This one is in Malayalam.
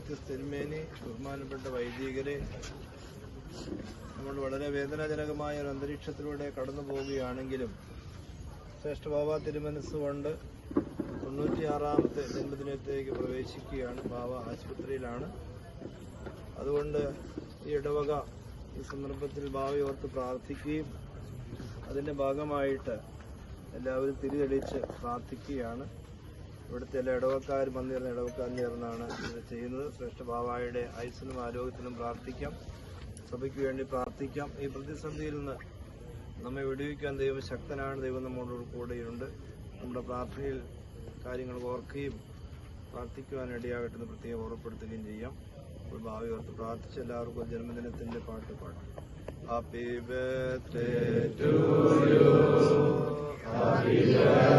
യൂസ്റ്റിസ് തിരുമേനി ബഹുമാനപ്പെട്ട വൈദികരെ നമ്മൾ വളരെ വേദനാജനകമായ ഒരു അന്തരീക്ഷത്തിലൂടെ കടന്നു പോവുകയാണെങ്കിലും ശ്രേഷ്ഠ ബാബ തിരുമനസ്സുകൊണ്ട് തൊണ്ണൂറ്റിയാറാമത്തെ ജന്മദിനത്തേക്ക് പ്രവേശിക്കുകയാണ് ബാബ ആശുപത്രിയിലാണ്. അതുകൊണ്ട് ഈ ഇടവക ഈ സന്ദർഭത്തിൽ ഭാവിയോർത്ത് പ്രാർത്ഥിക്കുകയും അതിന്റെ ഭാഗമായിട്ട് എല്ലാവരും തിരിതെളിച്ച് പ്രാർത്ഥിക്കുകയാണ്. ഇവിടുത്തെ എല്ലാ ഇടവക്കാരും വന്നിരുന്ന ഇടവക്കാരും ചേർന്നാണ് ഇത് ചെയ്യുന്നത്. ശ്രേഷ്ഠ ബാബായുടെ ആയുസിനും ആരോഗ്യത്തിനും പ്രാർത്ഥിക്കാം. സഭയ്ക്ക് വേണ്ടി പ്രാർത്ഥിക്കാം. ഈ പ്രതിസന്ധിയിൽ നിന്ന് നമ്മെ വിടുവിക്കാൻ ദൈവം ശക്തനാണ്. ദൈവം നമ്മോട് കൂടെയുണ്ട്. നമ്മുടെ പ്രാർത്ഥനയിൽ കാര്യങ്ങൾ ഓർക്കുകയും പ്രാർത്ഥിക്കുവാൻ ഇടയാകട്ടെ പ്രത്യേകം ഓർമ്മപ്പെടുത്തുകയും ചെയ്യാം. അപ്പോൾ ഭാവി ഓർത്ത് പ്രാർത്ഥിച്ച് എല്ലാവർക്കും ജന്മദിനത്തിന്റെ പാട്ട് പാടാം. Happy birthday to you happy birthday